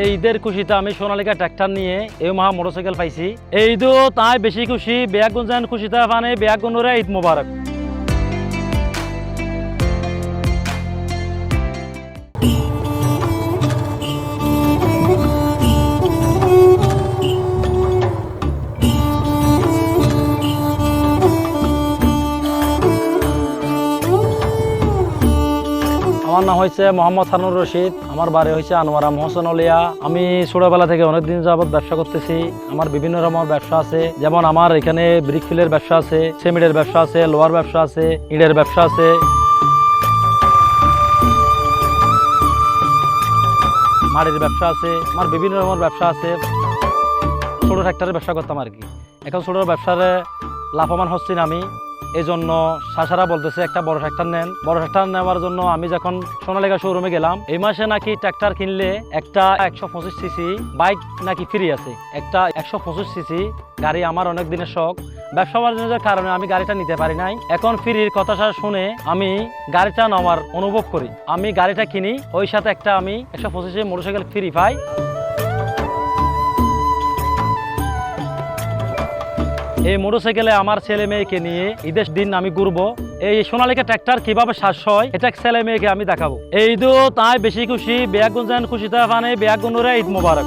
এই ঈদের খুশিতে আমি সোনালিকা ট্র্যাক্টর নিয়ে এই মহা মোটরসাইকেল পাইছি। এই ঈদও তাই বেশি খুশি, বেয়াগুঞ্জান খুশিতে বেয়া গুনুরে ঈদ মোবারক। আমার নাম হয়েছে মোহাম্মদ হানুর রশিদ, আমার বাড়ি হয়েছে আনোয়ারা মোহসেন অলিয়া আমি ছোটবেলা থেকে অনেকদিন যাবত ব্যবসা করতেছি, আমার বিভিন্ন রকমের ব্যবসা আছে, যেমন আমার এখানে ব্রিক ফিলের ব্যবসা আছে সিমেন্টের ব্যবসা আছে, লোহার ব্যবসা আছে, ইটের ব্যবসা আছে। মাড়ির ব্যবসা আছে, আমার বিভিন্ন রকমের ব্যবসা আছে। ছোটো ট্র্যাক্টরের ব্যবসা করতাম আর কি। এখন ছোটো ব্যবসারে লাভবান হচ্ছি না আমি। এই জন্য সাসারা বলতেছে, একটা বড় ট্র্যাক্টর নেন। বড় ট্র্যাক্টর নেওয়ার জন্য আমি যখন সোনালিকা শোরুমে গেলাম, এই মাসে নাকি ট্র্যাক্টর কিনলে একটা একশো পঁচিশ সিসি বাইক নাকি ফ্রি আছে। একটা একশো পঁচিশ সিসি গাড়ি আমার অনেক দিনের শখ। ব্যবসা বাণিজ্যের কারণে আমি গাড়িটা নিতে পারি নাই। এখন ফ্রির কথাটা শুনে আমি গাড়িটা নেওয়ার অনুভব করি। আমি গাড়িটা কিনি, ওই সাথে একটা আমি একশো পঁচিশে মোটরসাইকেল ফ্রি পাই। এই মোটরসাইকেলে আমার ছেলে মেয়েকে নিয়ে ঈদের দিন আমি ঘুরবো। এই সোনালিকা ট্র্যাক্টর কীভাবে শ্বাস হয় এটা ছেলে মেয়েকে আমি দেখাবো। এই তো, তাই বেশি খুশি বেয়াগুঞ্জান খুশিতে বেয়া বেয়াগুনুরে ঈদ মোবারক।